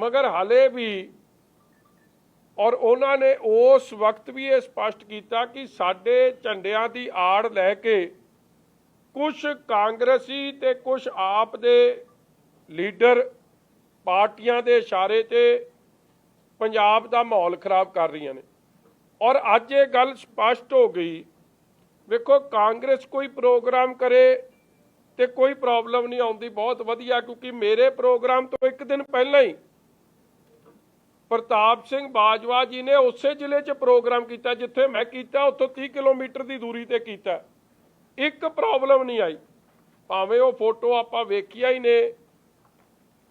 ਮਗਰ ਹਾਲੇ ਵੀ ਔਰ ਉਹਨਾਂ ਨੇ ਉਸ ਵਕਤ ਵੀ ਇਹ ਸਪਸ਼ਟ ਕੀਤਾ ਕਿ ਸਾਡੇ ਝੰਡਿਆਂ ਦੀ ਆੜ ਲੈ ਕੇ ਕੁਝ ਕਾਂਗਰਸੀ ਤੇ ਕੁਝ ਆਪ ਦੇ ਲੀਡਰ ਪਾਰਟੀਆਂ ਦੇ ਇਸ਼ਾਰੇ ਤੇ ਪੰਜਾਬ ਦਾ ਮਾਹੌਲ ਖਰਾਬ ਕਰ ਰਹੀਆਂ ਨੇ। ਔਰ ਅੱਜ ਇਹ ਗੱਲ ਸਪਸ਼ਟ ਹੋ ਗਈ, ਵੇਖੋ ਕਾਂਗਰਸ ਕੋਈ ਪ੍ਰੋਗਰਾਮ ਕਰੇ ਤੇ ਕੋਈ ਪ੍ਰੋਬਲਮ ਨਹੀਂ ਆਉਂਦੀ, ਬਹੁਤ ਵਧੀਆ, ਕਿਉਂਕਿ ਮੇਰੇ ਪ੍ਰੋਗਰਾਮ ਤੋਂ ਇੱਕ ਦਿਨ ਪਹਿਲਾਂ ਹੀ ਪ੍ਰਤਾਪ ਸਿੰਘ ਬਾਜਵਾ ਜੀ ਨੇ ਉਸੇ ਜ਼ਿਲ੍ਹੇ 'ਚ ਪ੍ਰੋਗਰਾਮ ਕੀਤਾ ਜਿੱਥੇ ਮੈਂ ਕੀਤਾ, ਉੱਥੋਂ 30 ਕਿਲੋਮੀਟਰ ਦੀ ਦੂਰੀ ਤੇ ਕੀਤਾ। ਇੱਕ ਪ੍ਰੋਬਲਮ ਨਹੀਂ ਆਈ। ਭਾਵੇਂ ਉਹ ਫੋਟੋ ਆਪਾਂ ਵੇਖੀਆਂ ਹੀ ਨੇ,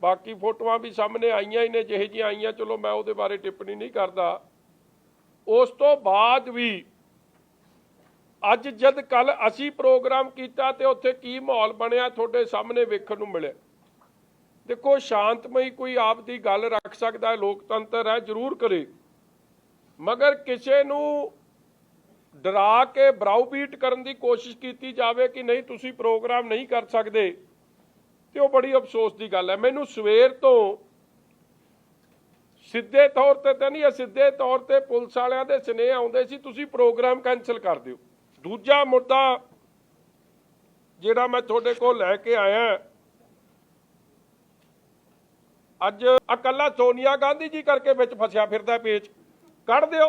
ਬਾਕੀ ਫੋਟੋਆਂ ਵੀ ਸਾਹਮਣੇ ਆਈਆਂ ਹੀ ਨੇ, ਜਿਹੇ ਜਿਹੀਆਂ ਆਈਆਂ, ਚਲੋ ਮੈਂ ਉਹਦੇ ਬਾਰੇ ਟਿੱਪਣੀ ਨਹੀਂ ਕਰਦਾ। ਉਸ ਤੋਂ ਬਾਅਦ ਵੀ ਅੱਜ ਜਦ ਕੱਲ ਅਸੀਂ ਪ੍ਰੋਗਰਾਮ ਕੀਤਾ ਤੇ ਉੱਥੇ ਕੀ ਮਾਹੌਲ ਬਣਿਆ, ਤੁਹਾਡੇ ਸਾਹਮਣੇ ਵੇਖਣ ਨੂੰ ਮਿਲਿਆ। ਦੇਖੋ, ਸ਼ਾਂਤਮਈ ਕੋਈ ਆਪ ਦੀ ਗੱਲ ਰੱਖ ਸਕਦਾ ਹੈ ਲੋਕਤੰਤਰ ਹੈ, ਜ਼ਰੂਰ ਕਰੇ। ਮਗਰ ਕਿਸੇ ਨੂੰ ਡਰਾ ਕੇ ਬਰਾਊਬੀਟ ਕਰਨ ਦੀ ਕੋਸ਼ਿਸ਼ ਕੀਤੀ ਜਾਵੇ ਕਿ ਨਹੀਂ, ਤੁਸੀਂ ਪ੍ਰੋਗਰਾਮ ਨਹੀਂ ਕਰ ਸਕਦੇ, ਤੇ ਉਹ ਬੜੀ ਅਫਸੋਸ ਦੀ ਗੱਲ ਹੈ। ਮੈਨੂੰ ਸਵੇਰ ਤੋਂ ਸਿੱਧੇ ਤੌਰ ਤੇ ਤਾਂ ਨਹੀਂ ਸਿੱਧੇ ਤੌਰ ਤੇ ਪੁਲਿਸ ਵਾਲਿਆਂ ਦੇ ਸਨੇਹ ਆਉਂਦੇ ਸੀ, ਤੁਸੀਂ ਪ੍ਰੋਗਰਾਮ ਕੈਨਸਲ ਕਰ ਦਿਓ। ਦੂਜਾ ਮੁੱਦਾ ਜਿਹੜਾ ਮੈਂ ਤੁਹਾਡੇ ਕੋਲ ਲੈ ਕੇ ਆਇਆ ਅੱਜ ਇਕੱਲਾ ਸੋਨੀਆ ਗਾਂਧੀ ਜੀ ਕਰਕੇ ਵਿੱਚ ਫਸਿਆ ਫਿਰਦਾ ਪੇਚ। ਕੱਢ ਦਿਓ।